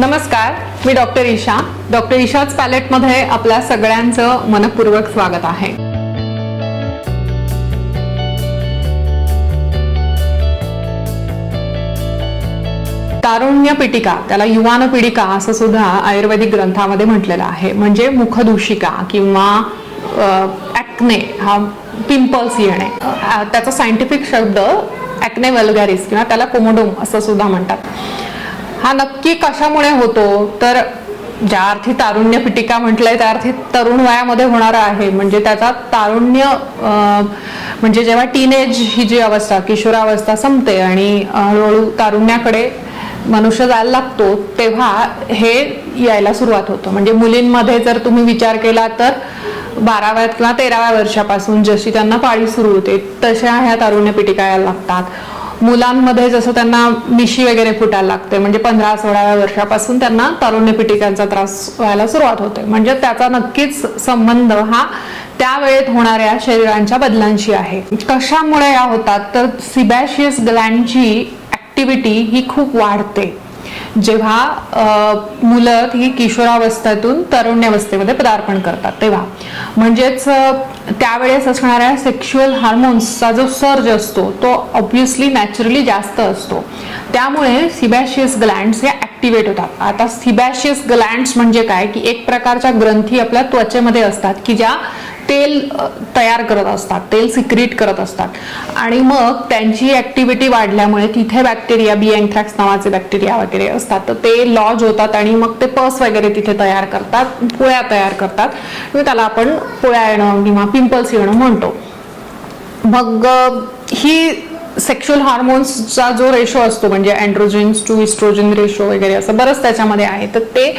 नमस्कार मी doctor Isha. Doctor ईशाच पॅलेटमध्ये आपल्या सगळ्यांचं मनपूर्वक स्वागत आहे. तारुण्य पिटिका त्याला युवान पिडिका असं सुद्धा आयुर्वेदिक ग्रंथामध्ये म्हटलेलं आहे. म्हणजे मुखदूषिका किंवा ॲक्ने हा पिंपल्स येणे. त्याचा सायंटिफिक शब्द ॲक्ने वल्गॅरिस किंवा त्याला कोमोडोम असं सुद्धा म्हणतात. हा नक्की कशामुळे होतो? तर ज्या अर्थी तारुण्य पिटिका म्हटलंय त्या अर्थी तरुण वयामध्ये होणारा आहे. म्हणजे त्याचा तारुण्य म्हणजे जेव्हा टीनेज ही जी अवस्था किशोरावस्था संपते आणि हळूहळू तारुण्याकडे मनुष्य जायला लागतो तेव्हा हे यायला सुरुवात होतं. म्हणजे मुलींमध्ये जर तुम्ही विचार केला तर बाराव्या किंवा तेराव्या वर्षापासून जशी त्यांना पाळी सुरू होते तशा ह्या तारुण्य पिटिका यायला लागतात. मुलांमध्ये जसं त्यांना मिशी वगैरे फुटायला लागते म्हणजे पंधरा सोळाव्या वर्षापासून त्यांना तारुण्य पिटिकांचा त्रास व्हायला सुरुवात होते. म्हणजे त्याचा नक्कीच संबंध हा त्या वेळेत होणाऱ्या शरीरांच्या बदलांशी आहे. कशामुळे या होतात? तर सिबॅशियस ग्लँडची ऍक्टिव्हिटी ही खूप वाढते. जेव्हा मुलं ही किशोरावस्थेतून तरुण्यावस्थेमध्ये पदार्पण करतात तेव्हा. म्हणजेच त्यावेळेस असणाऱ्या सेक्शुअल हार्मोन्सचा जो सर्ज असतो तो ऑब्विसली नॅचरली जास्त असतो. त्यामुळे सिबॅशियस ग्लँड्स हे ऍक्टिव्हेट होतात. आता सिबॅशियस ग्लँड्स म्हणजे काय? की एक प्रकारच्या ग्रंथी आपल्या त्वचेमध्ये असतात की ज्या तेल तयार करत असतात तेल सिक्रीट करत असतात. आणि मग त्यांची ॲक्टिव्हिटी वाढल्यामुळे तिथे बॅक्टेरिया बी अँथ्रॅक्स नावाचे बॅक्टेरिया वगैरे असतात. तर ते लॉज होतात आणि मग ते पस वगैरे तिथे तयार करतात पोळ्या तयार करतात. म्हणजे त्याला आपण पोळ्या येणं किंवा पिंपल्स येणं म्हणतो. मग ही सेक्शुअल हार्मोन्सचा जो रेशो असतो म्हणजे अँड्रोजेन्स टू इस्ट्रोजन रेशो वगैरे असं बरंच त्याच्यामध्ये आहे. तर ते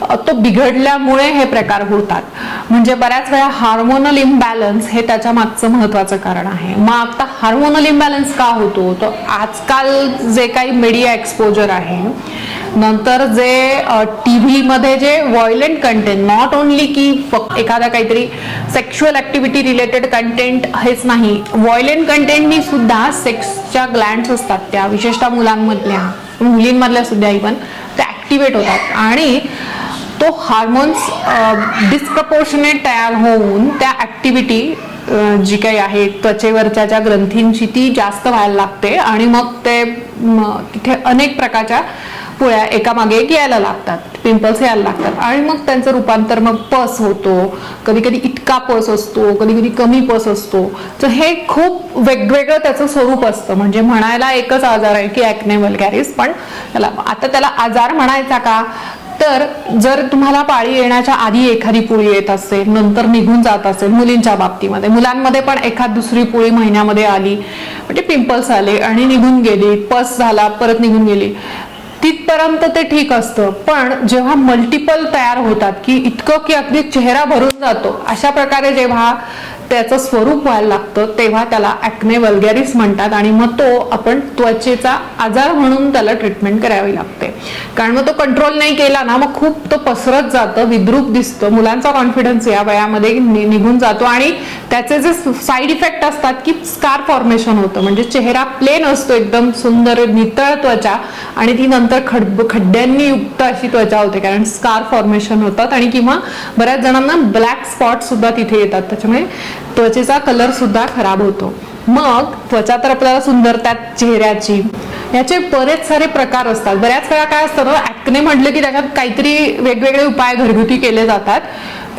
तो बिघडल्यामुळे हे प्रकार होतात म्हणजे बऱ्याच वेळा हार्मोनल इम्बॅलन्स हे त्याच्या मागचं महत्वाचं कारण आहे. मग आता हार्मोनल इम्बॅलन्स का होतो? तर आजकाल जे काही मीडिया एक्सपोजर आहे नंतर जे टी व्हीमध्ये जे व्हायलेंट कंटेंट नॉट ओनली की फक्त एखादा काहीतरी सेक्शुअल ऍक्टिव्हिटी रिलेटेड कंटेंट हेच नाही व्हायलेंट कंटेंटनी सुद्धा सेक्सच्या ग्लँड्स असतात. त्या विशेषतः मुलांमधल्या मुलींमधल्या सुद्धा इव्हन त्या ऍक्टिव्हेट होतात. आणि तो हार्मोन्स डिस्प्रपोर्शनेट तयार होऊन त्या ऍक्टिव्हिटी जी काही आहे त्वचेवरच्या ज्या ग्रंथींची ती जास्त व्हायला लागते आणि मग ते तिथे अनेक प्रकारच्या पुळ्या एकामागे एक यायला लागतात पिंपल्स यायला लागतात आणि मग त्यांचं रूपांतर मग पस होतो. कधी कधी इतका पस असतो कधी कधी कमी पस असतो. तर हे खूप वेगवेगळं त्याचं स्वरूप असतं. म्हणजे म्हणायला एकच आजार आहे की ॲक्नेवल कॅरीज पण त्याला आता त्याला आजार म्हणायचा का? तर जर तुम्हाला पाळी येण्याच्या आधी एखादी पोळी येत असेल नंतर निघून जात असेल मुलींच्या बाबतीमध्ये. मुलांमध्ये पण एखाद दुसरी पोळी महिन्यामध्ये आली म्हणजे पिंपल्स आले आणि निघून गेली पस झाला परत निघून गेली. तिथपर्यंत ते ठीक असतं. पण जेव्हा मल्टिपल तयार होतात की इतकं की अगदी चेहरा भरून जातो अशा प्रकारे जेव्हा त्याचं स्वरूप व्हायला लागतं तेव्हा त्याला ॲक्ने वल्गॅरिस म्हणतात आणि मग तो आपण त्वचेचा आजार म्हणून त्याला ट्रीटमेंट करावी लागते. कारण मग तो कंट्रोल नाही केला ना मग खूप तो पसरत जातं विद्रूप दिसतं. मुलांचा कॉन्फिडन्स या वयामध्ये निघून जातो आणि त्याचे जे साईड इफेक्ट असतात की स्कार फॉर्मेशन होतं. म्हणजे चेहरा प्लेन असतो एकदम सुंदर नितळ त्वचा आणि ती नंतर खड खड्ड्यांनी युक्त अशी त्वचा होते. कारण स्कार फॉर्मेशन होतात आणि किंवा बऱ्याच जणांना ब्लॅक स्पॉट सुद्धा तिथे येतात. त्याच्यामुळे त्वचेचा कलर सुद्धा खराब होतो. मग त्वचा तर आपल्याला सुंदर त्यात चेहऱ्याची. याचे बरेच सारे प्रकार असतात. बऱ्याच वेळा काय असतं ना ऍक्ने म्हटलं की त्याच्यात काहीतरी वेगवेगळे उपाय घरगुती केले जातात.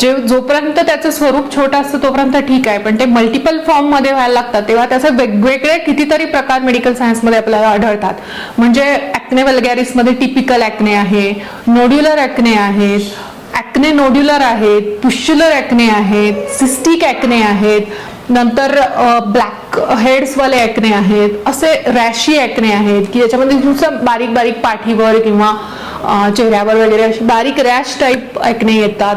जे जोपर्यंत त्याचं स्वरूप छोटं असतं तोपर्यंत ठीक आहे. पण ते मल्टिपल फॉर्ममध्ये व्हायला लागतात. तेव्हा त्याचे वेगवेगळे कितीतरी प्रकार मेडिकल सायन्समध्ये आपल्याला आढळतात. म्हणजे ऍक्ने वल्गॅरिसमध्ये टिपिकल ऍक्ने आहे नोड्युलर ऍक्ने आहेत ॲक्ने नोड्युलर आहेत पुश्युलर ॲक्ने आहेत सिस्टिक ॲक्ने आहेत नंतर ब्लॅक हेड्सवाले ॲक्ने आहेत असे रॅशी ॲक्ने आहेत की याच्यामध्ये तुमचं बारीक बारीक पाठीवर किंवा चेहऱ्यावर वगैरे अशी बारीक रॅश टाईप ॲक्ने येतात.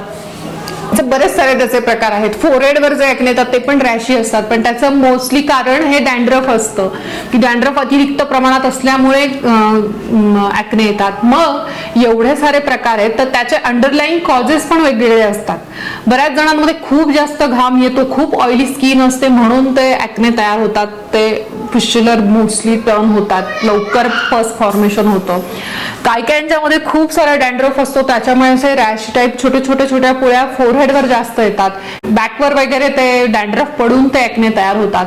बरेच सारे त्याचे प्रकार आहेत. फोरेडवर जे ऍक्ने येतात ते पण रॅशी असतात. पण त्याचं मोस्टली कारण हे डॅन्ड्रफ असतं. की डॅन्ड्रफ अतिरिक्त प्रमाणात असल्यामुळे ॲक्ने येतात. मग एवढे सारे प्रकार आहेत तर त्याचे अंडरलाईन कॉजेस पण वेगवेगळे असतात. बऱ्याच जणांमध्ये खूप जास्त घाम येतो खूप ऑइली स्किन असते म्हणून ते ॲक्ने तयार होतात. ते फिश्युलर मोस्टली टर्न होतात. लवकर पस फॉर्मेशन होतं. काही काहींच्यामध्ये खूप सारा डॅन्ड्रफ असतो. त्याच्यामुळे असे रॅश टाईप छोटे छोटे छोट्या पोळ्या फोरहेडवर जास्त येतात. बॅकवर वगैरे ते डँड्रफ पडून ते एकने तयार होतात.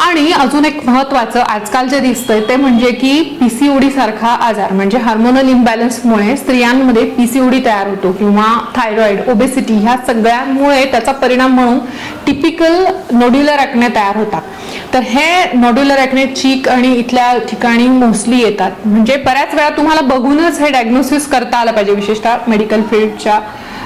आणि अजून एक महत्वाचं आजकाल जे दिसतंय ते म्हणजे की पीसीओडी सारखा आजार म्हणजे हार्मोनल इम्बॅलन्समुळे स्त्रियांमध्ये पीसीओडी तयार होतो किंवा थायरॉइड ओबेसिटी ह्या सगळ्यांमुळे त्याचा परिणाम म्हणून टिपिकल नोड्युलर ॲक्ने तयार होतात. तर हे नॉड्युलर ॲक्ने चीक आणि इथल्या ठिकाणी मोस्टली येतात. म्हणजे बऱ्याच वेळा तुम्हाला बघूनच हे डायग्नोसिस करता आलं पाहिजे विशेषतः मेडिकल फील्डच्या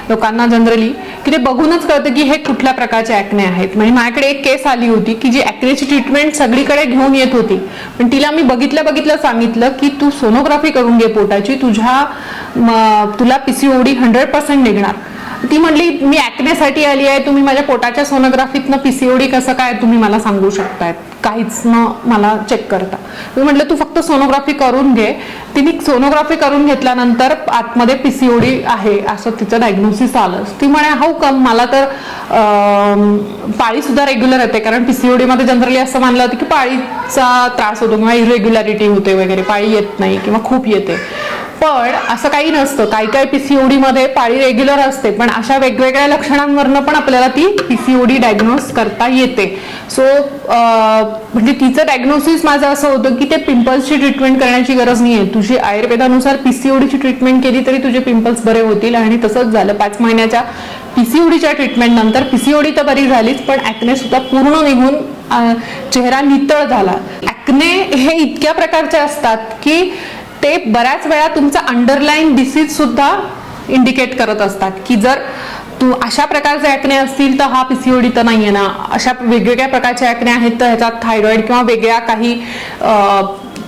लोकांना जनरली की ते बघूनच कळतं की हे कुठल्या प्रकारचे ॲक्ने आहेत. म्हणजे माझ्याकडे एक केस आली होती की जी ॲक्नेची ट्रीटमेंट सगळीकडे घेऊन येत होती. पण तिला मी बघितलं बघितलं सांगितलं की तू सोनोग्राफी करून घे पोटाची तुझ्या म, तुला पीसीओडी हंड्रेड पर्सेंट निघणार. ती म्हणली मी ॲक्नेसाठी आली आहे तुम्ही माझ्या पोटाच्या सोनोग्राफीतनं पीसीओडी कसं काय तुम्ही मला सांगू शकतायत? काहीच न मला चेक करता. मी म्हटलं तू फक्त सोनोग्राफी करून घे. तिने सोनोग्राफी करून घेतल्यानंतर आतमध्ये पीसीओडी आहे असं तिचं डायग्नोसिस आलं. ती म्हणे हो कम मला तर पाळी सुद्धा रेग्युलर येते कारण पीसीओडी मध्ये जनरली असं मानलं होतं की पाळीचा त्रास होतो किंवा इरेग्युलॅरिटी होते वगैरे पाळी येत नाही किंवा खूप येते. पण असं काही नसतं. काही काही पीसीओडी मध्ये पाळी रेग्युलर असते. पण अशा वेगवेगळ्या लक्षणांवरनं पण आपल्याला ती पीसीओडी डायग्नोस करता येते. सो म्हणजे तिचं डायग्नोसिस माझं असं होतं की ते पिंपल्सची ट्रीटमेंट करण्याची गरज नाही आहे तुझी आयुर्वेदानुसार पीसीओडीची ट्रीटमेंट केली तरी तुझे पिंपल्स बरे होतील आणि तसंच झालं. पाच महिन्याच्या पीसीओडीच्या ट्रीटमेंट नंतर पीसीओडी तर बरी झालीच पण ॲक्ने सुद्धा पूर्ण निघून चेहरा नितळ झाला. ॲक्ने हे इतक्या प्रकारचे असतात की ते बऱ्याच वेळा तुमचा अंडरलाईन डिसीज सुद्धा इंडिकेट करत असतात. की जर तू अशा प्रकारचे ॲक्ने असतील तर हा पीसीओडी तर नाहीये ना. अशा वेगवेगळ्या प्रकारचे ॲक्ने आहेत तर ह्याच्यात थायरॉइड किंवा वेगळ्या काही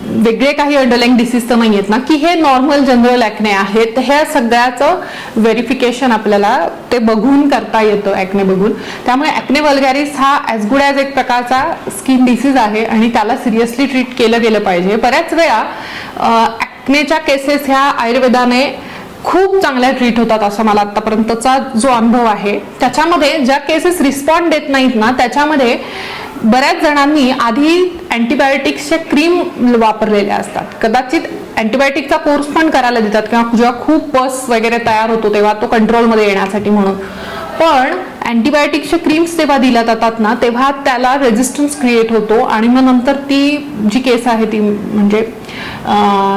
वेगळे काही अंडरलाईन डिसीज तर नाही आहेत ना. की हे नॉर्मल जनरल ॲक्ने आहेत ह्या सगळ्याचं व्हेरिफिकेशन आपल्याला ते बघून करता येतं ॲक्ने बघून. त्यामुळे ॲक्ने वल्गॅरिस हा ॲज गुड ॲज एक प्रकारचा स्किन डिसीज आहे आणि त्याला सिरियसली ट्रीट केलं गेलं पाहिजे. बऱ्याच वेळा ॲक्नेच्या केसेस ह्या आयुर्वेदाने खूप चांगल्या ट्रीट होतात असं मला आत्तापर्यंतचा जो अनुभव आहे. त्याच्यामध्ये ज्या केसेस रिस्पॉन्ड देत नाहीत ना त्याच्यामध्ये बऱ्याच जणांनी आधी अँटीबायोटिक्सच्या क्रीम वापरलेल्या असतात. कदाचित अँटीबायोटिकचा कोर्स पण करायला देतात किंवा जेव्हा खूप पस वगैरे तयार होतो तेव्हा तो कंट्रोलमध्ये येण्यासाठी म्हणून. पण अँटीबायोटिकच्या क्रीम्स जेव्हा दिल्या जातात ना तेव्हा त्याला रेजिस्टन्स क्रिएट होतो आणि मग नंतर ती जी केस आहे ती म्हणजे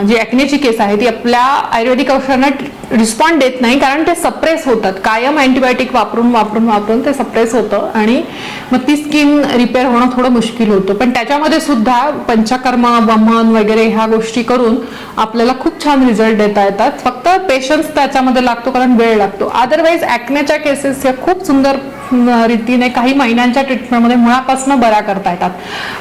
जी ॲक्नेची केस आहे ती आपल्या आयुर्वेदिक औषधांना रिस्पॉन्ड देत नाही कारण ते सप्रेस होतात. कायम अँटीबायोटिक वापरून वापरून वापरून ते सप्रेस होतं आणि मग ती स्किन रिपेअर होणं थोडं मुश्किल होतं. पण त्याच्यामध्ये सुद्धा पंचकर्म वमन वगैरे ह्या गोष्टी करून आपल्याला खूप छान रिझल्ट देता येतात. फक्त पेशन्स त्याच्यामध्ये लागतो कारण वेळ लागतो. अदरवाईज ॲक्नेच्या केसेस ह्या खूप सुंदर रीतीने काही महिन्यांच्या ट्रीटमेंटमध्ये मुळापासून बरा करता येतात.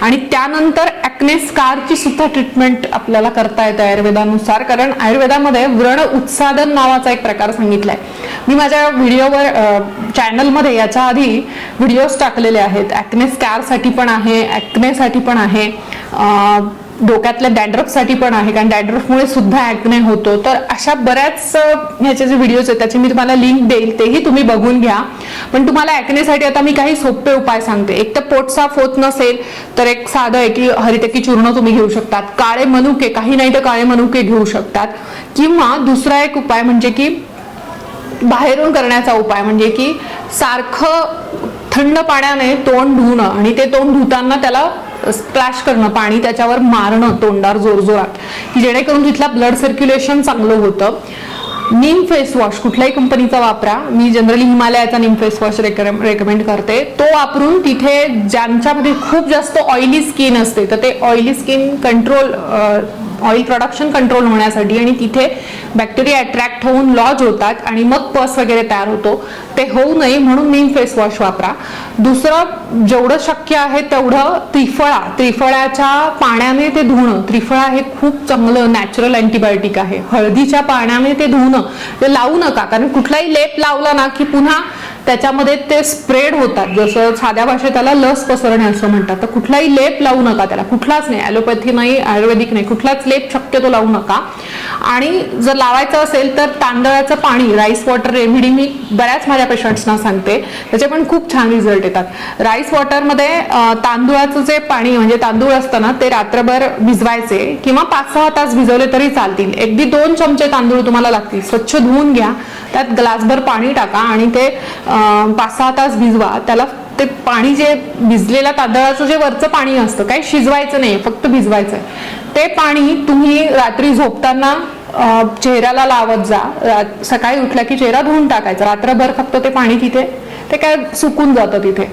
आणि त्यानंतर ॲक्ने स्कारची सुद्धा ट्रीटमेंट आपल्याला करता येते आयुर्वेदानुसार. कारण आयुर्वेदामध्ये व्रण उत्सादन नावाचा एक प्रकार सांगितलाय. मी माझ्या व्हिडिओवर चॅनलमध्ये याच्या आधी व्हिडिओज टाकलेले आहेत. ॲक्ने स्कारसाठी पण आहे ॲक्नेसाठी पण आहे. डोक्यातल्या डॅन्ड्रफसाठी पण आहे कारण डॅन्ड्रफमुळे सुद्धा ॲक्ने होतो. तर अशा बऱ्याच ह्याचे जे व्हिडिओज आहेत त्याची मी तुम्हाला लिंक देईल तेही तुम्ही बघून घ्या. पण तुम्हाला ॲक्नेसाठी आता मी काही सोपे उपाय सांगते. एक तर पोट साफ होत नसेल तर एक साधं आहे की हरितकी चूर्ण तुम्ही घेऊ शकतात. काळे मनुके काही नाही तर काळे मनुके घेऊ शकतात. किंवा दुसरा एक उपाय म्हणजे की बाहेरून करण्याचा उपाय म्हणजे की सारखं थंड पाण्याने तोंड धुणं. आणि ते तोंड धुताना त्याला स्प्लॅश करणं पाणी त्याच्यावर मारणं तोंडावर जोरजोरात. की जेणेकरून तिथला ब्लड सर्क्युलेशन चांगलं होतं. नीम फेस वॉश कुठल्याही कंपनीचा वापरा. मी जनरली हिमालयाचा नीम फेस वॉश रेकमेंड करते. तो वापरून तिथे ज्यांच्यामध्ये खूप जास्त ऑइली स्किन असते तर ते oily skin control oil production control होण्यासाठी आणि तिथे बॅक्टेरिया अट्रॅक्ट होऊन लॉज होतात आणि मग पस वगैरे तयार होतो. ते होऊ नये म्हणून नीम फेस वॉश वापरा. दुसरं जेवढं शक्य आहे तेवढं त्रिफळा त्रिफळाच्या पाण्याने ते धुणं. त्रिफळा हे खूप चांगलं नॅचरल अँटीबायोटिक आहे. हळदीच्या पाण्याने ते धुणं. ते लावू नका कारण कुठलाही लेप लावला ना की पुन्हा त्याच्यामध्ये ते स्प्रेड होतात. जसं साध्या भाषेत त्याला लस पसरणे असं म्हणतात. तर कुठलाही लेप लावू नका त्याला. कुठलाच नाही. ॲलोपॅथी नाही आयुर्वेदिक नाही. कुठलाच लेप शक्यतो लावू नका. आणि जर लावायचं असेल तर तांदळाचं पाणी राईस वॉटर रेमेडी मी बऱ्याच माझ्या पेशंट्सना सांगते. त्याचे पण खूप छान रिझल्ट येतात. राईस वॉटरमध्ये तांदुळाचं तांदूळाचं जे पाणी म्हणजे तांदूळ असतं ना ते रात्रभर भिजवायचे किंवा पाच सहा तास भिजवले तरी चालतील. अगदी दोन चमचे तांदूळ तुम्हाला लागतील. स्वच्छ धुवून घ्या. त्यात ग्लासभर पाणी टाका आणि ते पाच सहा तास भिजवा. त्याला ते पाणी जे भिजलेल्या तांदळाचं जे वरचं पाणी असतं काही शिजवायचं नाही फक्त भिजवायचं ते पाणी तुम्ही रात्री झोपताना चेहऱ्याला लावत जा. सकाळी उठला की चेहरा धुवून टाकायचा. रात्रभर फक्त ते पाणी तिथे ते काय सुकून जातं तिथे.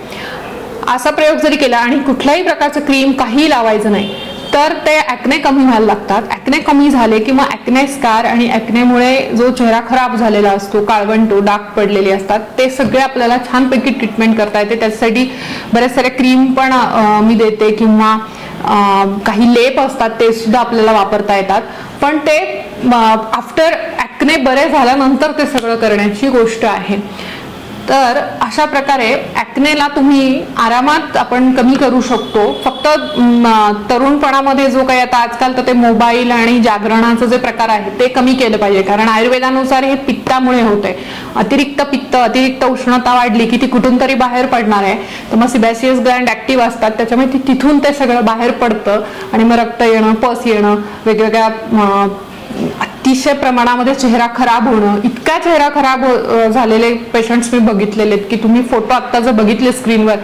असा प्रयोग जरी केला आणि कुठल्याही प्रकारचं क्रीम काही लावायचं नाही. तर ते ॲक्ने कमी व्हायला लागतात. ॲक्ने कमी झाले किंवा ॲक्ने स्कार आणि ॲक्नेमुळे जो चेहरा खराब झालेला असतो काळवंटो डाग पडलेले असतात ते सगळे आपल्याला छानपैकी ट्रीटमेंट करता येते. त्याच्यासाठी बऱ्याच साऱ्या क्रीम पण मी देते किंवा काही लेप असतात ते सुद्धा आपल्याला वापरता येतात. पण ते आफ्टर ॲक्ने बरे झाल्यानंतर ते सगळं करण्याची गोष्ट आहे. तर अशा प्रकारे ॲक्नेला तुम्ही आरामात आपण कमी करू शकतो. फक्त तरुणपणामध्ये जो काही आता आजकाल तर ते मोबाईल आणि जागरणाचं जे प्रकार आहे ते कमी केलं पाहिजे. कारण आयुर्वेदानुसार हे पित्तामुळे होते अतिरिक्त पित्त अतिरिक्त उष्णता वाढली की ती कुठून तरी बाहेर पडणार आहे. तर मग सिबॅसियस ग्रँड ऍक्टिव्ह असतात. त्याच्यामुळे ती तिथून ते सगळं बाहेर पडतं. आणि मग रक्त येणं पस येणं वेगवेगळ्या अतिशय प्रमाणामध्ये चेहरा खराब होणं इतका चेहरा खराब हो- झालेले पेशंट्स मी बघितलेले आहेत की तुम्ही फोटो आत्ता जर बघितले स्क्रीनवर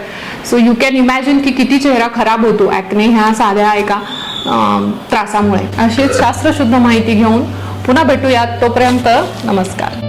सो यू कॅन इमॅजिन की किती चेहरा खराब होतो. ॲक्ने ह्या साध्या एका त्रासामुळे. अशीच शास्त्रशुद्ध माहिती घेऊन पुन्हा भेटूयात. तोपर्यंत नमस्कार.